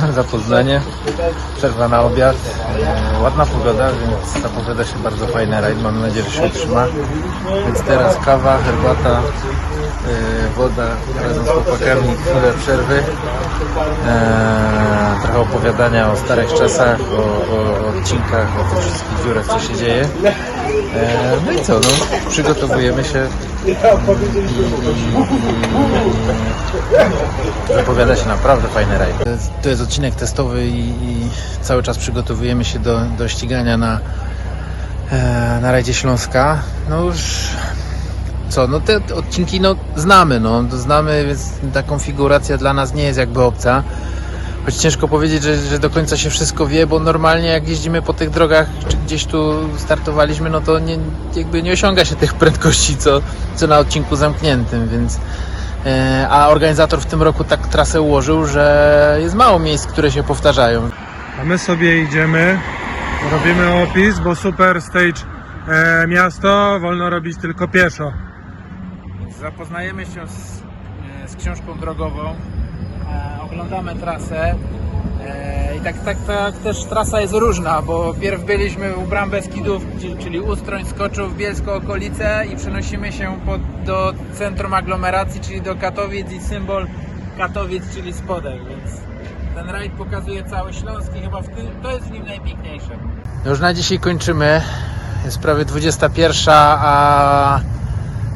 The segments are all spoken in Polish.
za Poznanie. Przerwa na obiad. Ładna pogoda, więc zapowiada się bardzo fajny rajd. Mam nadzieję, że się utrzyma. Więc teraz kawa, herbata, e, woda razem z chłopakami, chwilę przerwy. E, trochę opowiadania o starych czasach, o, o odcinkach, o tych wszystkich dziurach, co się dzieje. E, no i co, no, przygotowujemy się i zapowiada się naprawdę fajny rajd. To jest, to jest odcinek testowy i, i cały czas przygotowujemy się do, do ścigania na, e, na rajdzie Śląska. No już co, no te odcinki no znamy, no znamy, więc ta konfiguracja dla nas nie jest jakby obca. Choć ciężko powiedzieć, że, że do końca się wszystko wie, bo normalnie jak jeździmy po tych drogach, czy gdzieś tu startowaliśmy, no to nie, jakby nie osiąga się tych prędkości, co, co na odcinku zamkniętym, więc e, a organizator w tym roku tak trasę ułożył, że jest mało miejsc, które się powtarzają. A my sobie idziemy, robimy opis, bo super stage e, miasto, wolno robić tylko pieszo. Zapoznajemy się z, e, z książką drogową, oglądamy trasę e, i tak, tak, tak też trasa jest różna, bo pierw byliśmy u Bram Beskidów, czyli, Ustroń, Skoczów, Bielsko, okolice i przenosimy się pod, do centrum aglomeracji, czyli do Katowic i symbol Katowic, czyli spodek, więc ten rajd pokazuje cały Śląsk i chyba tym, to jest w nim najpiękniejsze. Już na dzisiaj kończymy, jest prawie 21, a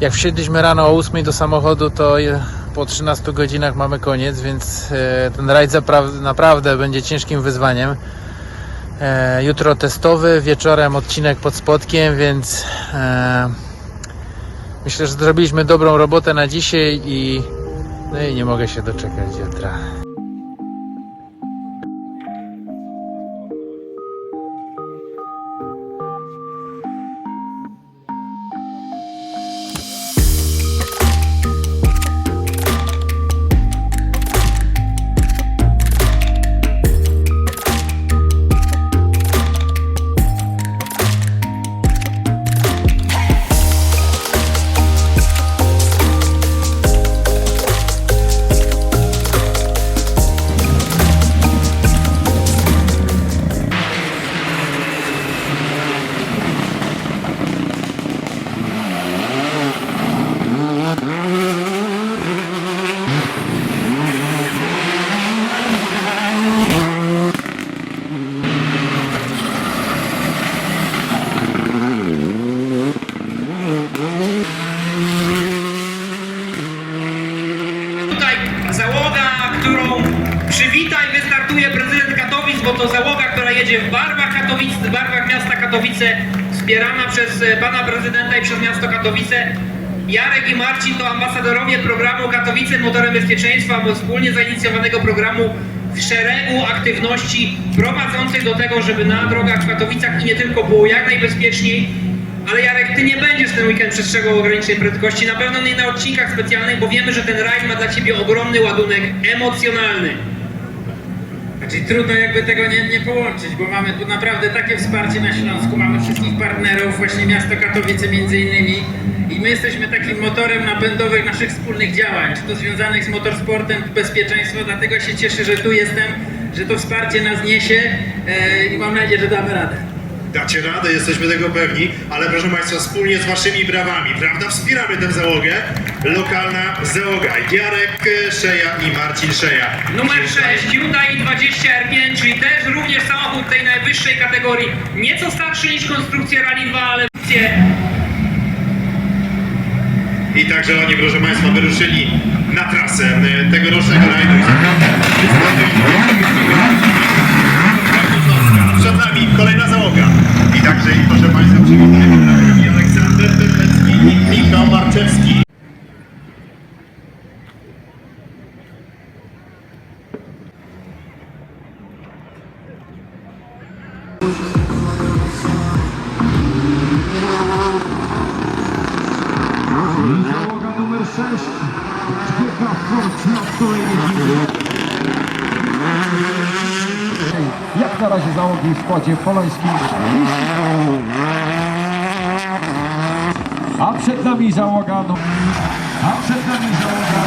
jak wsiedliśmy rano o 8 do samochodu, to po 13 godzinach mamy koniec, więc e, ten rajd naprawdę będzie ciężkim wyzwaniem. E, Jutro testowy, wieczorem odcinek pod Spodkiem, więc e, myślę, że zrobiliśmy dobrą robotę na dzisiaj i, no i nie mogę się doczekać jutra. Katowice, wspierana przez e, pana prezydenta i przez miasto Katowice. Jarek i Marcin to ambasadorowie programu Katowice Motorem Bezpieczeństwa, wspólnie zainicjowanego programu w szeregu aktywności prowadzących do tego, żeby na drogach w Katowicach i nie tylko było jak najbezpieczniej, ale Jarek, ty nie będziesz ten weekend przestrzegał ograniczeń prędkości, na pewno nie na odcinkach specjalnych, bo wiemy, że ten rajd ma dla ciebie ogromny ładunek emocjonalny. Znaczy trudno jakby tego nie, nie połączyć, bo mamy tu naprawdę takie wsparcie na Śląsku, mamy wszystkich partnerów, właśnie miasto Katowice między innymi. I my jesteśmy takim motorem napędowym naszych wspólnych działań, czy to związanych z motorsportem, bezpieczeństwo, dlatego się cieszę, że tu jestem, że to wsparcie nas niesie e, i mam nadzieję, że damy radę. Dacie radę, jesteśmy tego pewni, ale proszę Państwa, wspólnie z Waszymi brawami, prawda, wspieramy tę załogę. Lokalna załoga, Jarek Szeja i Marcin Szeja. Numer 6, Hyundai 20 R5, czyli też również samochód tej najwyższej kategorii. Nieco starszy niż konstrukcja Rally 2, ale I także oni, proszę Państwa, wyruszyli na trasę e, tegorocznego rajdu. Składzie polońskim. A przed nami załoga nu- A przed nami załoga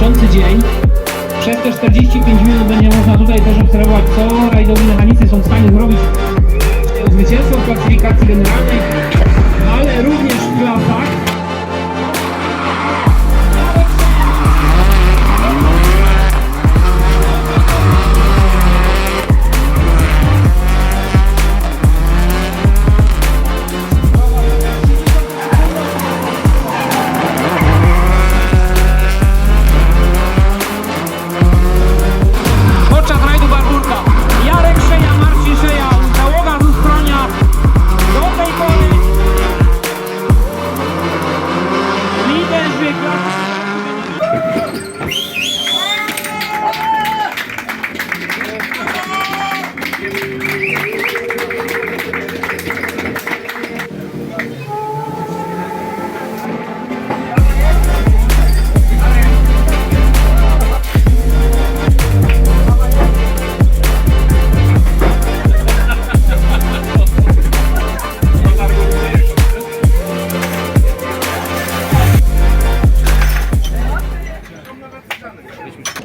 kończący dzień. Przez te 45 minut będzie można tutaj też obserwować, co rajdowi mechanicy są w stanie zrobić zwycięstwo w klasyfikacji generalnej, ale również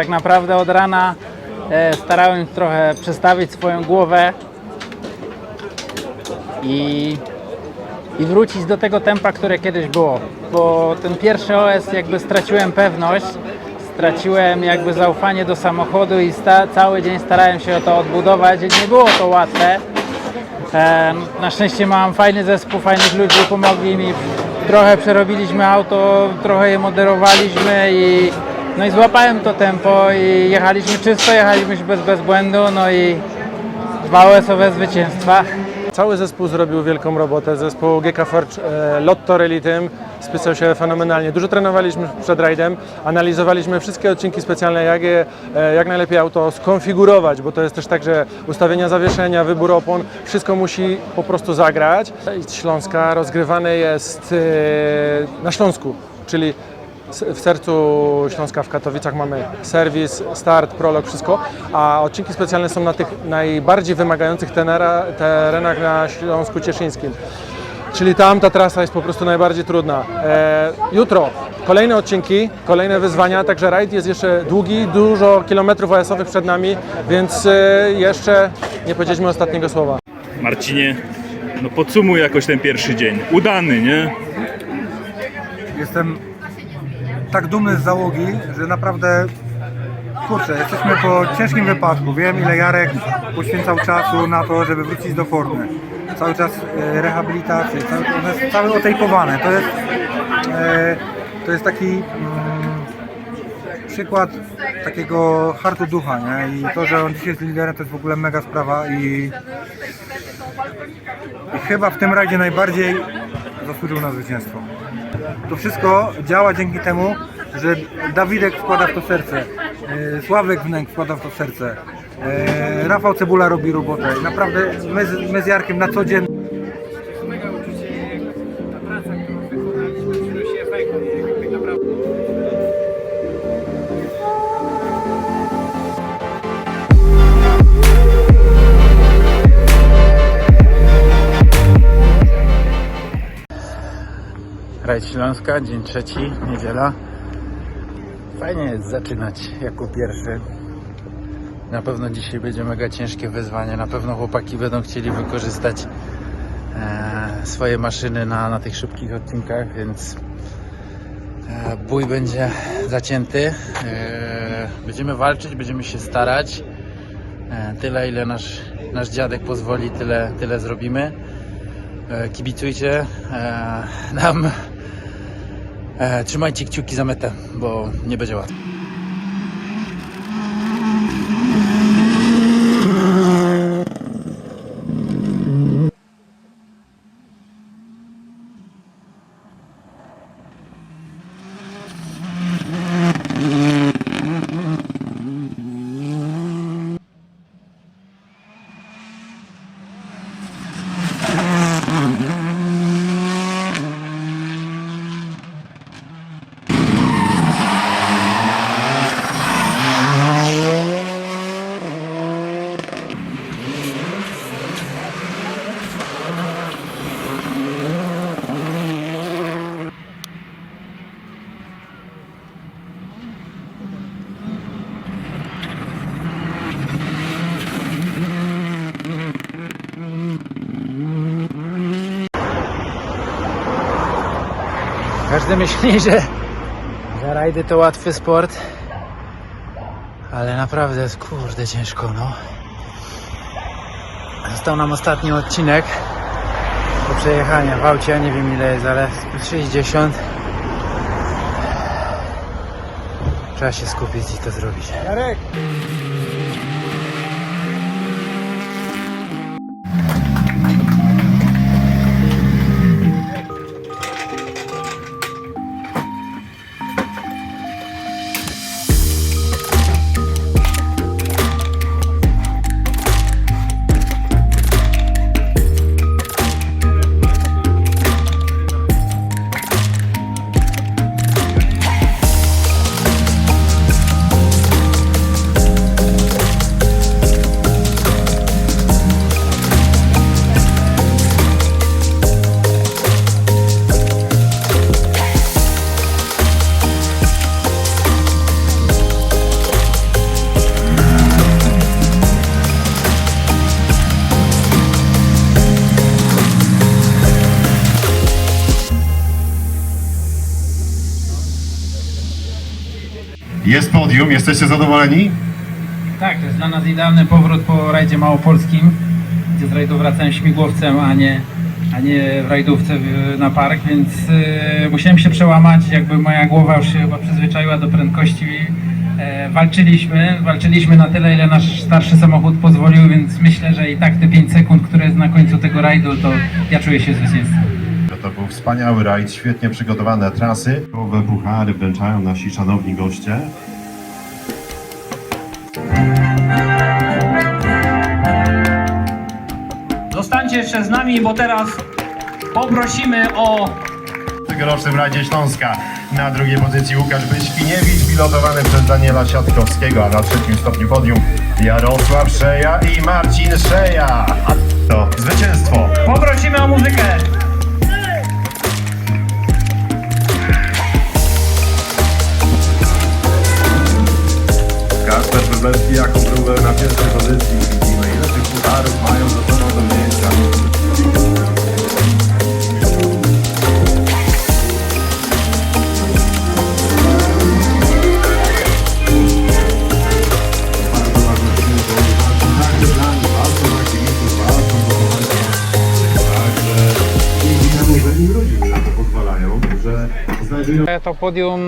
Tak naprawdę od rana e, starałem się trochę przestawić swoją głowę i, i wrócić do tego tempa, które kiedyś było. Bo ten pierwszy OS jakby straciłem pewność, straciłem jakby zaufanie do samochodu i cały dzień starałem się o to odbudować. Nie było to łatwe. E, Na szczęście mam fajny zespół, fajnych ludzi, pomogli mi. Trochę przerobiliśmy auto, trochę je moderowaliśmy i no i złapałem to tempo i jechaliśmy czysto, jechaliśmy bez, bez błędu, no i dwa OS-owe zwycięstwa. Cały zespół zrobił wielką robotę. Zespół GK Forge e, Lotto Rally Team spisał się fenomenalnie. Dużo trenowaliśmy przed rajdem, analizowaliśmy wszystkie odcinki specjalne, jak, je, e, jak najlepiej auto skonfigurować, bo to jest też tak, że ustawienia zawieszenia, wybór opon, wszystko musi po prostu zagrać. Śląska rozgrywany jest e, na Śląsku, czyli w sercu Śląska w Katowicach mamy serwis, start, prolog, wszystko, a odcinki specjalne są na tych najbardziej wymagających tenera, terenach na Śląsku Cieszyńskim. Czyli tam ta trasa jest po prostu najbardziej trudna. E, jutro kolejne odcinki, kolejne wyzwania, także rajd jest jeszcze długi, dużo kilometrów OS-owych przed nami, więc e, jeszcze nie powiedzieliśmy ostatniego słowa. Marcinie, no podsumuj jakoś ten pierwszy dzień. Udany, nie? Jestem tak dumny z załogi, że naprawdę kurczę, jesteśmy po ciężkim wypadku. Wiem ile Jarek poświęcał czasu na to, żeby wrócić do formy. Cały czas e, rehabilitację, cały, ono jest całe otejpowane. To jest, e, to jest taki mm, przykład takiego hartu ducha, nie? I to, że on dzisiaj jest liderem, to jest w ogóle mega sprawa i, i chyba w tym rajdzie najbardziej zasłużył na zwycięstwo. To wszystko działa dzięki temu, że Dawidek wkłada w to serce, e, Sławek Wnęk wkłada w to serce, e, Rafał Cebula robi robotę. Naprawdę my my z Jarkiem na co dzień Śląska, dzień trzeci, niedziela. Fajnie jest zaczynać jako pierwszy. Na pewno dzisiaj będzie mega ciężkie wyzwanie. Na pewno chłopaki będą chcieli wykorzystać e, swoje maszyny na, na tych szybkich odcinkach, więc e, bój będzie zacięty. E, będziemy walczyć, będziemy się starać. E, tyle, ile nasz, nasz dziadek pozwoli, tyle, tyle zrobimy. E, kibicujcie e, nam. E, trzymajcie kciuki za metę, bo nie będzie łatwo. Myśli, że, że rajdy to łatwy sport, ale naprawdę jest kurde ciężko, no. Został nam ostatni odcinek do przejechania w aucie, nie wiem ile jest, ale z 60. Trzeba się skupić i to zrobić. Jarek! Podium, jesteście zadowoleni? Tak, to jest dla nas idealny powrót po rajdzie małopolskim, gdzie z rajdu wracałem śmigłowcem, a nie, a nie w rajdówce na park, więc y, musiałem się przełamać, jakby moja głowa już się chyba przyzwyczaiła do prędkości. E, walczyliśmy, walczyliśmy na tyle, ile nasz starszy samochód pozwolił, więc myślę, że i tak te 5 sekund, które jest na końcu tego rajdu, to ja czuję się zwycięzcą. To był wspaniały rajd, świetnie przygotowane trasy. Nowe puchary wręczają nasi szanowni goście. Jeszcze z nami, bo teraz poprosimy o W tegorocznym rajdzie Śląska. Na drugiej pozycji Łukasz Wyśpiniewicz, pilotowany przez Daniela Siatkowskiego, a na trzecim stopniu podium Jarosław Szeja i Marcin Szeja. A to zwycięstwo. Poprosimy o muzykę. Kasper Wróblewski, Jakub Wróbel na pierwszej pozycji. Widzimy ile tych pucharów mają za sobą do To podium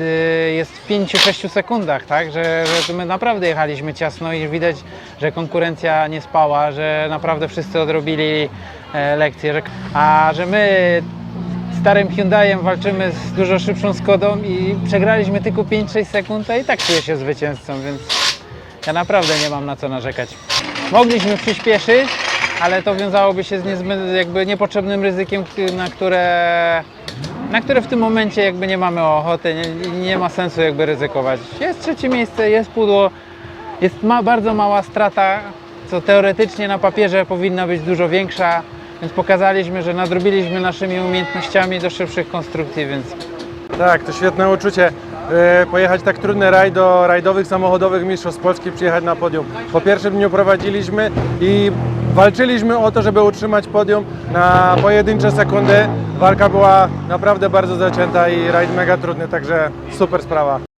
y, jest w 5-6 sekundach, tak? Że, że my naprawdę jechaliśmy ciasno i widać, że konkurencja nie spała, że naprawdę wszyscy odrobili e, lekcję, że, a że my starym Hyundaiem walczymy z dużo szybszą Skodą i przegraliśmy tylko 5-6 sekund, a i tak czuję się zwycięzcą, więc ja naprawdę nie mam na co narzekać. Mogliśmy przyspieszyć, ale to wiązałoby się z niezbyt, jakby niepotrzebnym ryzykiem, na które, na które w tym momencie jakby nie mamy ochoty, nie, nie ma sensu jakby ryzykować. Jest trzecie miejsce, jest pudło, jest ma, bardzo mała strata, co teoretycznie na papierze powinna być dużo większa, więc pokazaliśmy, że nadrobiliśmy naszymi umiejętnościami do szybszych konstrukcji, więc Tak, to świetne uczucie. e, Pojechać tak trudny rajd do rajdowych samochodowych mistrzostw Polski, przyjechać na podium. Po pierwszym dniu prowadziliśmy i walczyliśmy o to, żeby utrzymać podium na pojedyncze sekundy. Walka była naprawdę bardzo zacięta i rajd mega trudny, także super sprawa.